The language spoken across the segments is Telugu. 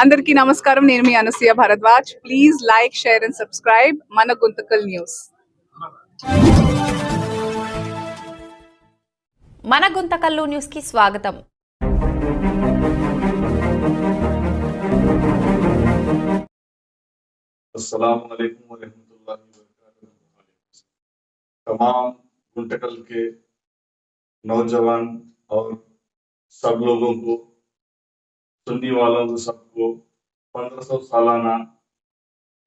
అందరికీ నమస్కారం నేను మీ Anasuya Bharadwaj please like share and subscribe మన గుంతకల్ న్యూస్ మన గుంతకల్లు న్యూస్ కి స్వాగతం अस्सलाम वालेकुम वरहमतुल्लाहि वबरकातुहू तमाम गुंटकल के नौजवान और सब लोगों को सुन्नी वालों को सबको पंद्रह सौ सालाना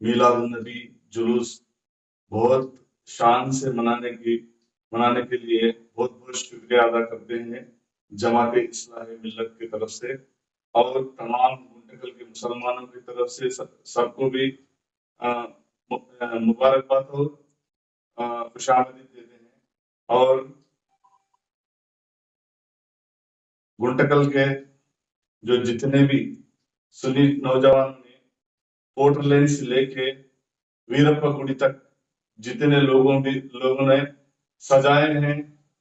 मीलाद नबी जुलूस बहुत शान से मनाने की, मनाने के लिए बहुत बहुत शुक्रिया अदा करते हैं जमात इस्लाही मिल्लत की तरफ़ से और तमाम गुंटकल के मुसलमानों की तरफ़ से सब- सबको भी मुबारकबाद हो खुशामदीद देते हैं और गुंटकल के जो जितने भी सुनी नौजवान ने पोर्ट लेन से लेके वीरप्पा गुड़ी तक जितने लोगों भी लोगों ने सजाए हैं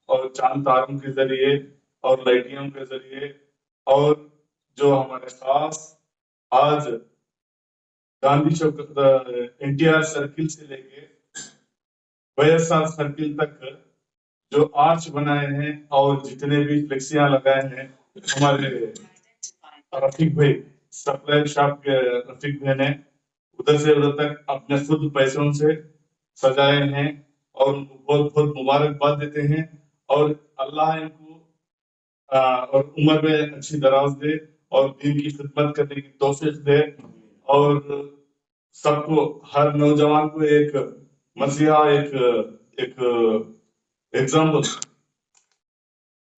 और चाँद तारों के ज़रिए और लाइटियों के ज़रिए और जो हमारे खास आज गांधी चौक एनटीआर सर्किल से लेके वाईएसआर सर्किल तक जो आर्च बनाए हैं और जितने भी फ्लेक्सियाँ लगाए हैं, हमारे रफीक भाई, सप्लाई शॉप के रफीक भाई ने उधर से उधर तक अपने खुद पैसों से सजाए हैं और उनको बहुत बहुत मुबारकबाद देते हैं और अल्लाह इनको और उम्र में अच्छी दराज दे और दीन की खिदमत करने की तौफीक दे और सबको, हर नौजवान को एक मसीहा, एक एक एग्ज़ाम्पल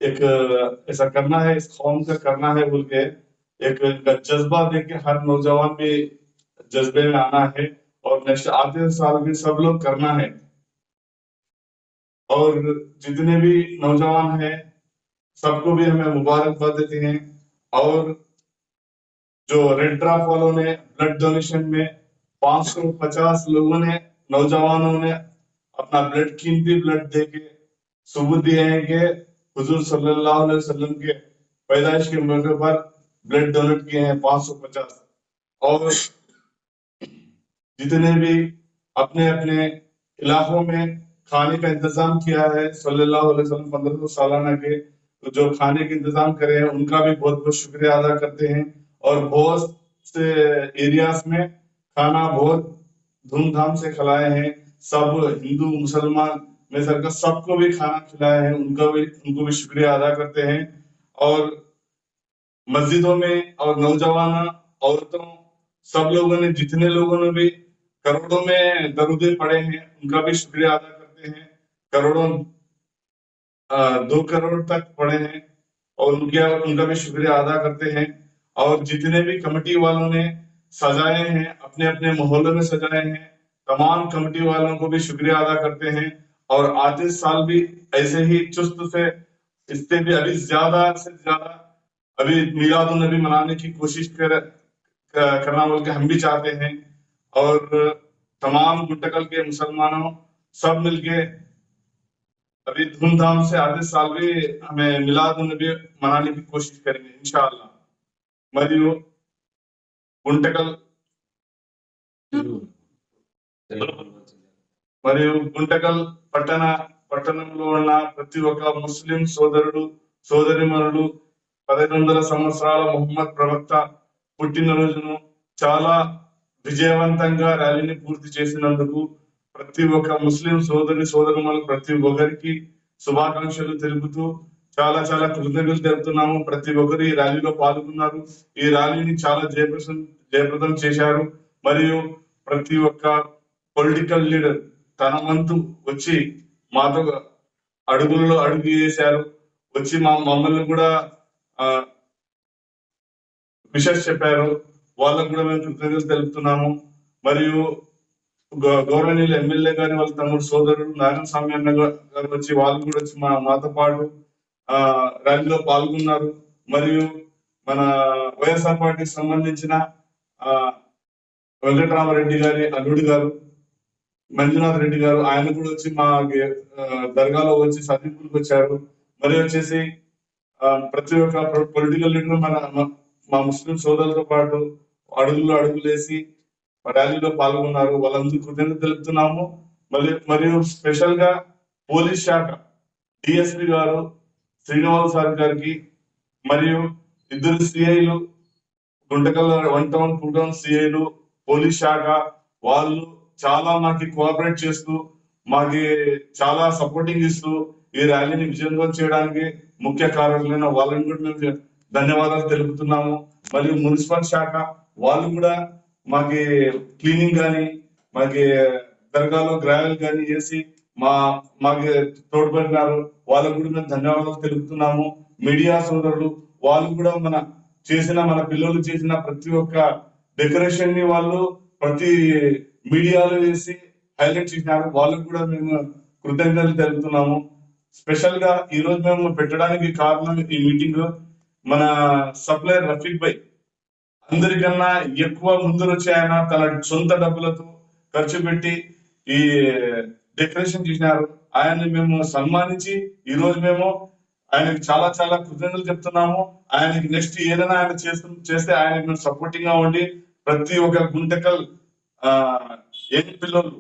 एक, ऐसा करना है, इस कौम का करना है बोल के एक जज्बा देख के हर नौजवान भी जज्बे में आना है और नेक्स्ट आते साल भी सब लोग करना है। और जितने भी नौजवान हैं, सबको भी हमें मुबारकबाद देते हैं। और जो रेड ड्राफ वालों ने ब्लड डोनेशन में 550 लोगों ने, नौजवानों ने अपना ब्लड कीमती ब्लड दे के सबूत दिए हैं कि हजूर वसल्लम के पैदाइश के मौके पर ब्लड डोनेट किए हैं 550 और जितने भी अपने अपने इलाकों में खाने का इंतज़ाम किया है, सल्लल्लाहु अलैहि वसल्लम पंद्रह सालाना के तो जो खाने के इंतज़ाम करे हैं, उनका भी बहुत बहुत शुक्रिया अदा करते हैं। और बहुत से एरियाज़ में खाना बहुत धूमधाम से खिलाए हैं। सब हिंदू, मुसलमान, में सरकार सबको भी खाना खिलाया है, उनका भी, उनको भी शुक्रिया अदा करते हैं। और मस्जिदों में और नौजवान औरतों, सब लोगों ने, जितने लोगों ने भी करोड़ों में दरुदे पड़े हैं, उनका भी शुक्रिया अदा करते हैं। करोड़ों दो करोड़ तक पड़े हैं और उनके, उनका भी शुक्रिया अदा करते हैं। और जितने भी कमेटी वालों ने सजाए हैं अपने अपने मोहल्लों में सजाए हैं, तमाम कमेटी वालों को भी शुक्रिया अदा करते हैं। और आते साल भी ऐसे ही चुस्त से, इससे भी अभी ज़्यादा से ज़्यादा अभी मिलाद नबी मनाने की कोशिश कर क- करना बोल के हम भी चाहते हैं और तमाम गुंटकल के मुसलमानों सब मिलके अभी धूमधाम से आते साल भी हमें मिलाद नबी मनाने की कोशिश करेंगे इंशाअल्लाह మరియు గుంటకల్ మరియు గుంటకల్ పట్టణ పట్టణంలో ఉన్న ప్రతి ఒక్క ముస్లిం సోదరుడు సోదరిమణులు పదహైదు వందల సంవత్సరాల ముహమ్మద్ ప్రవక్త పుట్టినరోజును చాలా విజయవంతంగా ర్యాలీని పూర్తి చేసినందుకు ప్రతి ఒక్క ముస్లిం సోదరి సోదరుమణులు ప్రతి ఒక్కరికి శుభాకాంక్షలు తెలుపుతూ చాలా చాలా కృతజ్ఞతలు తెలుపుతున్నాము. ప్రతి ఒక్కరు ఈ ర్యాలీలో పాల్గొన్నారు. ఈ ర్యాలీని చాలా జయప్రదం జయప్రదం చేశారు. మరియు ప్రతి ఒక్క పొలిటికల్ లీడర్ తన వంతు వచ్చి మాతో అడుగుల్లో అడుగు వేశారు. వచ్చి మా మమ్మల్ని కూడా విషస్ చెప్పారు. వాళ్ళకు కూడా మేము కృతజ్ఞతలు తెలుపుతున్నాము. మరియు గౌరవనీయులు ఎమ్మెల్యే గారి వాళ్ళ తమ్ముడు సోదరుడు నారాయణ స్వామి అన్న గారు వచ్చి వాళ్ళు కూడా వచ్చి మా మాతో పాటు ఆ ర్యాలీలో పాల్గొన్నారు. మరియు మన వైఎస్ఆర్ పార్టీకి సంబంధించిన ఆ వెంకటరామరెడ్డి గారి అల్లుడు గారు మంజునాథ్ రెడ్డి గారు ఆయన కూడా వచ్చి మా దర్గాలో వచ్చి సర్దింపులకు వచ్చారు. మరి వచ్చేసి ప్రతి ఒక్క పొలిటికల్ లీడర్ మన మా ముస్లిం సోదరులతో పాటు అడుగులు అడుగులేసి ర్యాలీలో పాల్గొన్నారు. వాళ్ళందరూ కృతజ్ఞత తెలుపుతున్నాము. మళ్ళీ మరియు స్పెషల్గా పోలీస్ శాఖ డిఎస్పి గారు శ్రీనివాస్ సార్ గారికి మరియు ఇద్దరు సిఐలు Guntakal one town two town సిఐలు police శాఖ వాళ్ళు చాలా మాకి కోఆపరేట్ చేస్తూ మాకి చాలా సపోర్టింగ్ ఇస్తూ ఈ ర్యాలీని విజయవంతం చేయడానికి ముఖ్య కారకులైన వాళ్ళని కూడా మేము ధన్యవాదాలు తెలుపుతున్నాము. మరియు మున్సిపల్ శాఖ వాళ్ళు కూడా మాకి క్లీనింగ్ కానీ మాకి దర్గాలో గ్రావెల్ కానీ చేసి మా మాకి తోడ్పడినారు. వాళ్ళకు కూడా మేము ధన్యవాదాలు తెలుపుతున్నాము. మీడియా సోదరులు వాళ్ళు కూడా మన చేసిన మన పిల్లలు చేసిన ప్రతి ఒక్క డెకరేషన్ని వాళ్ళు ప్రతి మీడియాలో వేసి హైలైట్ చేసినారు. వాళ్ళకు కూడా మేము కృతజ్ఞతలు తెలుపుతున్నాము. స్పెషల్గా ఈ రోజు మేము పెట్టడానికి కారణం ఈ మీటింగ్ మన సప్లైర్ రఫీక్ భాయ్ అందరికన్నా ఎక్కువ ముందు వచ్చి ఆయన తన సొంత డబ్బులతో ఖర్చు పెట్టి ఈ డెకరేషన్ చేసినారు. ఆయన్ని మేము సన్మానించి ఈ రోజు మేము ఆయనకి చాలా చాలా కృతజ్ఞతలు చెప్తున్నాము. ఆయనకి నెక్స్ట్ ఏదైనా ఆయన చేస్తు చేస్తే ఆయనకి మేము సపోర్టింగ్గా ఉండి ప్రతి ఒక్క గుంటకల్ ఆ యంగ్ పిల్లలు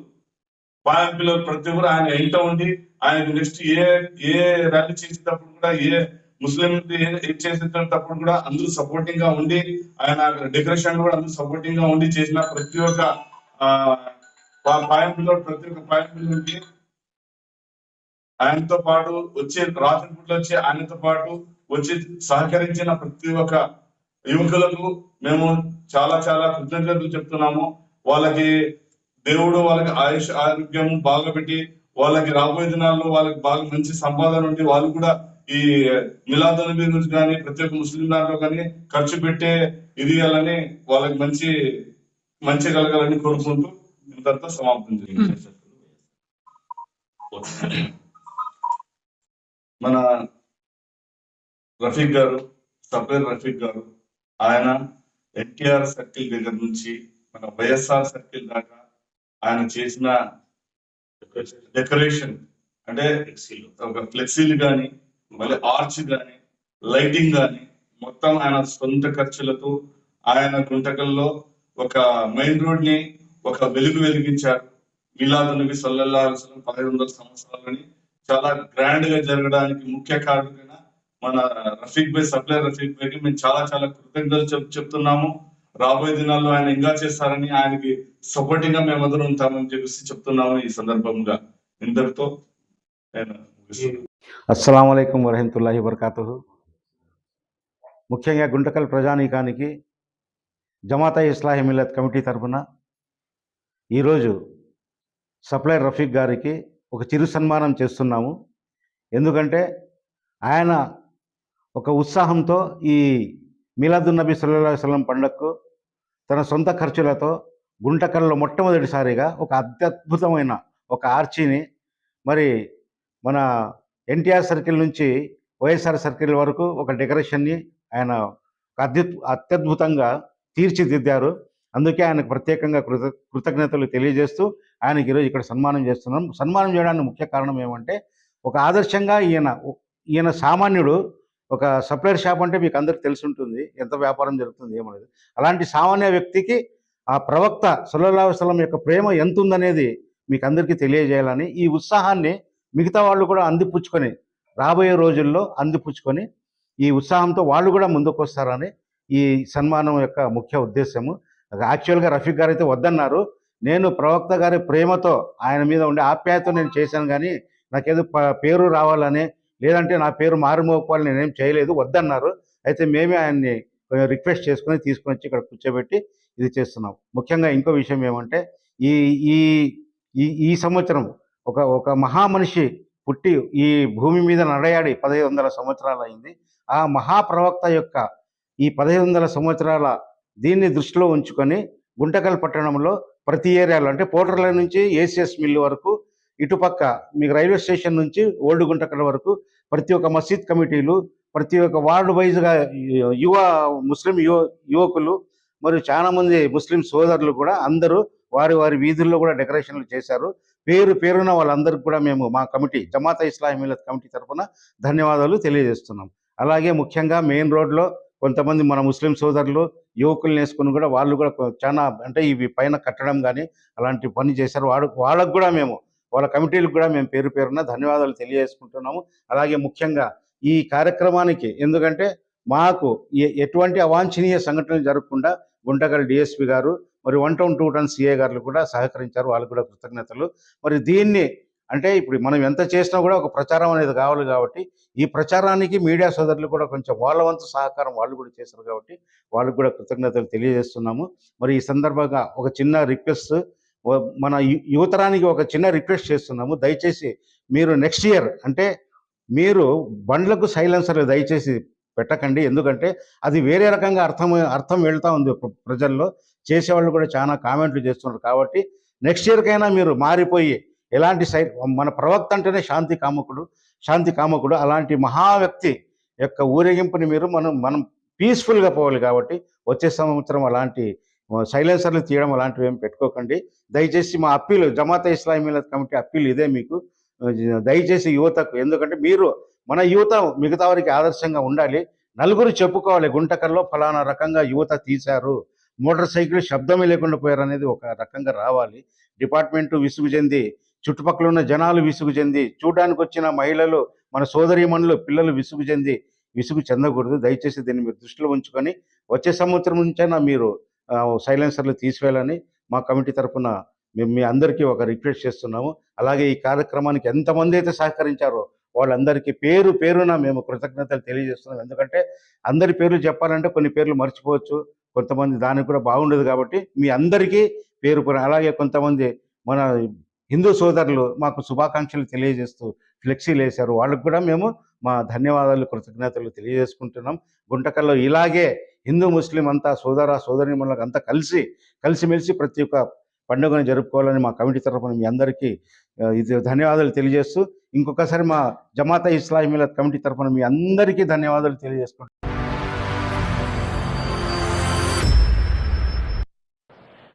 పాయం పిల్లలు ప్రతి ఒక్కరు ఆయన ఇంట ఉండి ఆయన నెక్స్ట్ ఏ ఏ ర్యాలీ చేసేటప్పుడు కూడా ఏ ముస్లిం చేసేటప్పుడు కూడా అందరూ సపోర్టింగ్గా ఉండి ఆయన డెకరేషన్ కూడా అందరూ సపోర్టింగ్గా ఉండి చేసిన ప్రతి ఒక్క ఆ పాయం పిల్లలు ప్రతి ఒక్క పాయం పిల్లలకి ఆయనతో పాటు వచ్చే రాత్రి పూట వచ్చి ఆయనతో పాటు వచ్చి సహకరించిన ప్రతి ఒక్క యువకులకు మేము చాలా చాలా కృతజ్ఞతలు చెప్తున్నాము. వాళ్ళకి దేవుడు వాళ్ళకి ఆయుష్ ఆరోగ్యం బాగా పెట్టి వాళ్ళకి రాబోయే దినాల్లో వాళ్ళకి బాగా మంచి సంపాదన ఉండి వాళ్ళు కూడా ఈ మిలాద్ నబీ గురించి కానీ ప్రతి ఒక్క ముస్లిం దాంట్లో కానీ ఖర్చు పెట్టే ఇది ఇవ్వాలని వాళ్ళకి మంచి మంచి కలగాలని కోరుకుంటూ ఇంతటితో సమాప్తం మన రఫీక్ గారు సఫేర్ రఫీక్ గారు ఆయన ఎన్టీఆర్ సర్కిల్ దగ్గర నుంచి మన వైఎస్ఆర్ సర్కిల్ దాకా ఆయన చేసిన డెకరేషన్ అంటే ఒక ఫ్లెక్సీలు కానీ మళ్ళీ ఆర్చ్ కానీ లైటింగ్ కానీ మొత్తం ఆయన సొంత ఖర్చులతో ఆయన గుంటకల్లో ఒక మెయిన్ రోడ్ని ఒక వెలుగు వెలిగించారు. మిలాదు నబీ సల్లల్లాహు పదహైదు వందల సంవత్సరాలని చాలా గ్రాండ్గా జరగడానికి ముఖ్య కారణమైన మన రఫీక్ భాయ్ సప్లై రఫీక్ భాయ్కి మేము చాలా చాలా కృతజ్ఞతలు చెప్ చెప్తున్నాము. రాబోయే దినాల్లో ఆయన ఇంకా చేస్తారని ఆయనకి సపోర్టింగ్గా మేమందరం ఉంటామని చెప్పేసి చెప్తున్నాము ఈ సందర్భంగా. ఇంతటితో అస్సలం అయికం వరహతుల్లాహి వరకాతుహు ముఖ్యంగా గుంటకల్ ప్రజానీకానికి జమాతా ఇస్లాహీ మిల్లత్ కమిటీ తరఫున ఈరోజు సప్లైర్ రఫీక్ గారికి ఒక చిరు సన్మానం చేస్తున్నాము. ఎందుకంటే ఆయన ఒక ఉత్సాహంతో ఈ మీలాదున్నబీ నబీ సల్లల్లాహు పండుగకు తన సొంత ఖర్చులతో గుంటకల్లో మొట్టమొదటిసారిగా ఒక అత్యద్భుతమైన ఒక ఆర్చీని మరి మన ఎన్టీఆర్ సర్కిల్ నుంచి వైఎస్ఆర్ సర్కిల్ వరకు ఒక డెకరేషన్ని ఆయన అత్యు అత్యద్భుతంగా తీర్చిదిద్దారు. అందుకే ఆయనకు ప్రత్యేకంగా కృత కృతజ్ఞతలు తెలియజేస్తూ ఆయనకి ఈరోజు ఇక్కడ సన్మానం చేస్తున్నాం. సన్మానం చేయడానికి ముఖ్య కారణం ఏమంటే ఒక ఆదర్శంగా ఈయన ఈయన సామాన్యుడు ఒక సప్లైర్ షాప్ అంటే మీకు అందరికి తెలిసి ఉంటుంది ఎంత వ్యాపారం జరుగుతుంది ఏమనేది. అలాంటి సామాన్య వ్యక్తికి ఆ ప్రవక్త సల్లల్లాహస్లం యొక్క ప్రేమ ఎంత ఉందనేది మీకు అందరికీ తెలియజేయాలని ఈ ఉత్సాహాన్ని మిగతా వాళ్ళు కూడా అందిపుచ్చుకొని రాబోయే రోజుల్లో అందిపుచ్చుకొని ఈ ఉత్సాహంతో వాళ్ళు కూడా ముందుకు వస్తారని ఈ సన్మానం యొక్క ముఖ్య ఉద్దేశము. యాక్చువల్గా రఫీక్ గారు అయితే వద్దన్నారు. నేను ప్రవక్త గారి ప్రేమతో ఆయన మీద ఉండే ఆప్యాయతో నేను చేశాను కానీ నాకేదో పేరు రావాలని లేదంటే నా పేరు మారుమోపాలి నేనేం చేయలేదు వద్దన్నారు. అయితే మేమే ఆయన్ని రిక్వెస్ట్ చేసుకొని తీసుకొని వచ్చి ఇక్కడ కూర్చోబెట్టి ఇది చేస్తున్నాం. ముఖ్యంగా ఇంకో విషయం ఏమంటే ఈ ఈ ఈ ఈ సంవత్సరం ఒక ఒక మహామనిషి పుట్టి ఈ భూమి మీద నడయాడి పదహైదు వందల సంవత్సరాలు అయింది. ఆ మహాప్రవక్త యొక్క ఈ పదహైదు వందల సంవత్సరాల దీన్ని దృష్టిలో ఉంచుకొని గుంటకల్ పట్టణంలో ప్రతి ఏరియాలో అంటే పోటర్ల నుంచి ఏసీఎస్ మిల్లు వరకు ఇటుపక్క మీకు రైల్వే స్టేషన్ నుంచి ఓల్డ్ గుంటకడ వరకు ప్రతి ఒక్క మసీద్ కమిటీలు ప్రతి ఒక్క వార్డు వైజ్గా యువ ముస్లిం యువ యువకులు మరియు చాలామంది ముస్లిం సోదరులు కూడా అందరూ వారి వారి వీధుల్లో కూడా డెకరేషన్లు చేశారు. పేరు పేరున వాళ్ళందరికీ కూడా మేము మా కమిటీ జమాతా ఇస్లామీ కమిటీ తరఫున ధన్యవాదాలు తెలియజేస్తున్నాం. అలాగే ముఖ్యంగా మెయిన్ రోడ్లో కొంతమంది మన ముస్లిం సోదరులు యువకులు వేసుకుని కూడా వాళ్ళు కూడా చాలా అంటే ఇవి పైన కట్టడం కానీ అలాంటి పని చేశారు. వాడు వాళ్ళకు కూడా మేము వాళ్ళ కమిటీలకు కూడా మేము పేరు పేరున ధన్యవాదాలు తెలియజేసుకుంటున్నాము. అలాగే ముఖ్యంగా ఈ కార్యక్రమానికి ఎందుకంటే మాకు ఎటువంటి అవాంఛనీయ సంఘటనలు జరగకుండా గుంటగల్ డిఎస్పి గారు మరి one town two town CA గారు కూడా సహకరించారు. వాళ్ళకు కూడా కృతజ్ఞతలు. మరి దీన్ని అంటే ఇప్పుడు మనం ఎంత చేసినా కూడా ఒక ప్రచారం అనేది కావాలి కాబట్టి ఈ ప్రచారానికి మీడియా సోదరులు కూడా కొంచెం వాళ్ళ వంతు సహకారం వాళ్ళు కూడా చేశారు కాబట్టి వాళ్ళకు కూడా కృతజ్ఞతలు తెలియజేస్తున్నాము. మరి ఈ సందర్భంగా ఒక చిన్న రిక్వెస్ట్ మన యు- యువతరానికి ఒక చిన్న రిక్వెస్ట్ చేస్తున్నాము. దయచేసి మీరు నెక్స్ట్ ఇయర్ అంటే మీరు బండ్లకు సైలెన్సర్లు దయచేసి పెట్టకండి. ఎందుకంటే అది వేరే రకంగా అర్థం అర్థం వెళ్తూ ఉంది ప్ర- ప్రజల్లో. చేసేవాళ్ళు కూడా చాలా కామెంట్లు చేస్తున్నారు కాబట్టి నెక్స్ట్ ఇయర్కైనా మీరు మారిపోయి ఎలాంటి సై మన ప్రవక్త అంటేనే శాంతి కామకుడు శాంతి కామకుడు. అలాంటి మహా వ్యక్తి యొక్క ఊరేగింపుని మీరు మనం మనం పీస్ఫుల్గా పోవాలి కాబట్టి వచ్చే సంవత్సరం అలాంటి సైలెన్సర్లు తీయడం అలాంటివి ఏం పెట్టుకోకండి. దయచేసి మా appeal Jamaat Islami committee appeal ఇదే మీకు. దయచేసి యువతకు ఎందుకంటే మీరు మన యువత మిగతా వారికి ఆదర్శంగా ఉండాలి. నలుగురు చెప్పుకోవాలి గుంటకల్లో ఫలానా రకంగా యువత తీశారు. మోటార్ సైకిల్ శబ్దమే లేకుండా పోయారు అనేది ఒక రకంగా రావాలి. డిపార్ట్మెంట్ విసుగు చెంది చుట్టుపక్కల ఉన్న జనాలు విసుగు చెంది చూడడానికి వచ్చిన మహిళలు మన సోదరీమణులు పిల్లలు విసుగు చెంది విసుగు చెందకూడదు. దయచేసి దీన్ని మీరు దృష్టిలో ఉంచుకొని వచ్చే సంవత్సరం నుంచైనా మీరు సైలెన్సర్లు తీసివేయాలని మా కమిటీ తరఫున మేము మీ అందరికీ ఒక రిక్వెస్ట్ చేస్తున్నాము. అలాగే ఈ కార్యక్రమానికి ఎంతమంది అయితే సహకరించారో వాళ్ళందరికీ పేరు పేరున మేము కృతజ్ఞతలు తెలియజేస్తున్నాం. ఎందుకంటే అందరి పేర్లు చెప్పాలంటే కొన్ని పేర్లు మర్చిపోవచ్చు. కొంతమంది దానికి కూడా బాగుండదు కాబట్టి మీ అందరికీ పేరు అలాగే కొంతమంది మన హిందూ సోదరులు మాకు శుభాకాంక్షలు తెలియజేస్తూ ఫ్లెక్సీలు వేశారు వాళ్ళకు కూడా మేము మా ధన్యవాదాలు కృతజ్ఞతలు తెలియజేసుకుంటున్నాం. గుంటకల్లో ఇలాగే హిందూ ముస్లిం అంతా సోదర సోదరి అంతా కలిసి కలిసిమెలిసి ప్రతి ఒక్క పండుగను జరుపుకోవాలని మా కమిటీ తరఫున మీ అందరికీ ఇది ధన్యవాదాలు తెలియజేస్తూ ఇంకొకసారి మా జమాతా ఇస్లామీల కమిటీ తరఫున మీ అందరికీ ధన్యవాదాలు తెలియజేసుకుంటాం